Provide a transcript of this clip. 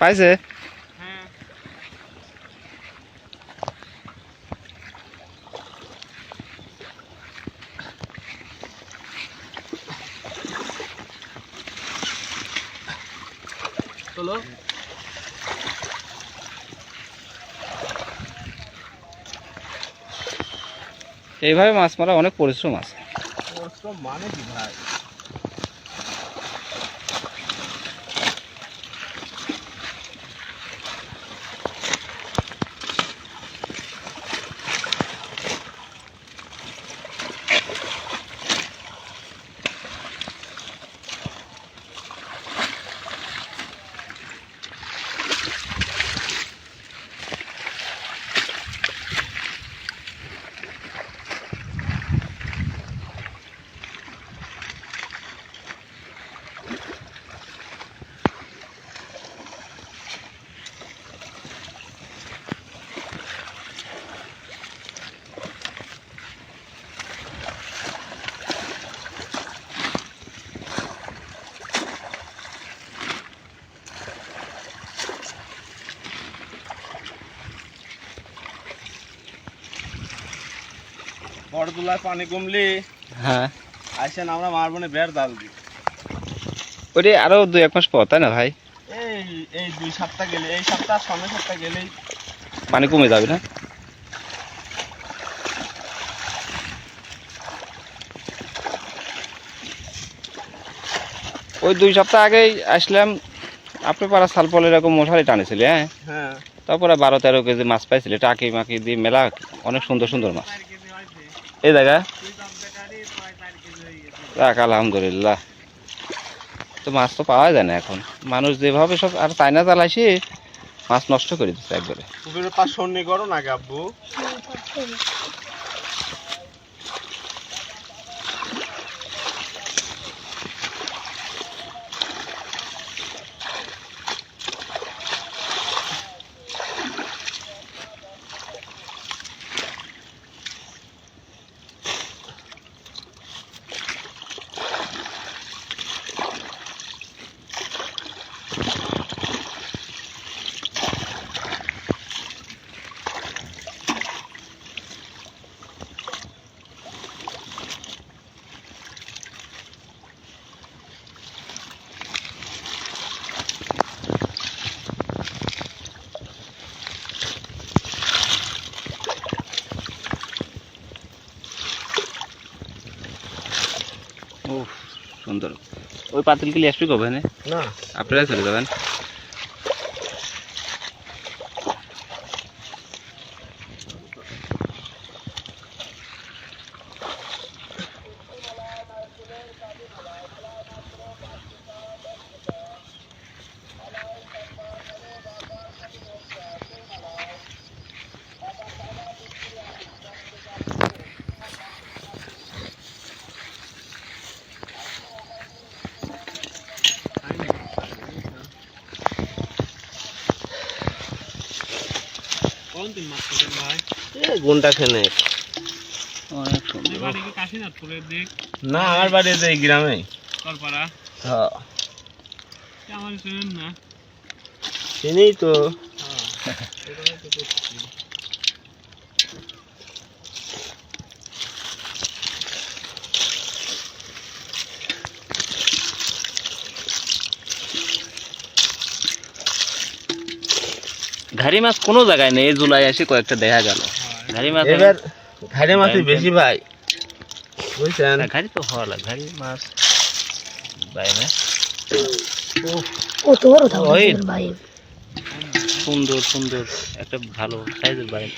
পাইছে? এইভাবে মাছ মারা অনেক পরিশ্রম আছে। পরিশ্রম মানে কি ভাই? বড় তুলায় পানি কমলি হ্যাঁ। আইসেন আমরা মারবো না বের জাল দিই ওটি আরও দুই এক মাস পর তাই না ভাই? এই এই দুই সপ্তাহ গেলে এই সপ্তাহ সামনের সপ্তাহ গেলেই পানি কমে যাবে না? ওই দুই সপ্তাহ আগেই আসলাম আপনি পাড়া সালপল এরকম মশারি টানেছিলে হ্যাঁ? হ্যাঁ। তারপরে বারো তেরো কেজি মাছ পাইছিলে টাকি মাকি দিয়ে মেলা অনেক সুন্দর সুন্দর মাছ। এই দেখা। আলহামদুলিল্লাহ। তো মাছ তো পাওয়া যায় না এখন। মানুষ যেভাবে সব আর চায়না চালাইছে মাছ নষ্ট করে দিচ্ছে একবারে। সন্নি করো না আব্বু। ও সুন্দর। ওই পাতিল আসবি কবে না না। আপনারা চলে যাবেন। কোন দিন মাছ খেতেন ভাই। গুনটা খেনে অনেক সুন্দর বাড়ি কি কাশীনাথপুরের দিক না আমার বাড়ি এই গ্রামে। হ্যাঁ। চিনি তো হ্যাঁ এটাই তো করছি ঘাড়ি মাছ কোনো জায়গায় নেই জুলাই আসে কয়েকটা দেখা গেল। হ্যাঁ ঘাড়ি মাছ এবার ঘাড়ি মাছই বেশি ভাই বুঝছেন? ঘাড়ি তো হওয়া লাগে ঘাড়ি মাছ ভাই কত বড় ভাই। সুন্দর সুন্দর একটা ভালো সাইজের বাইরে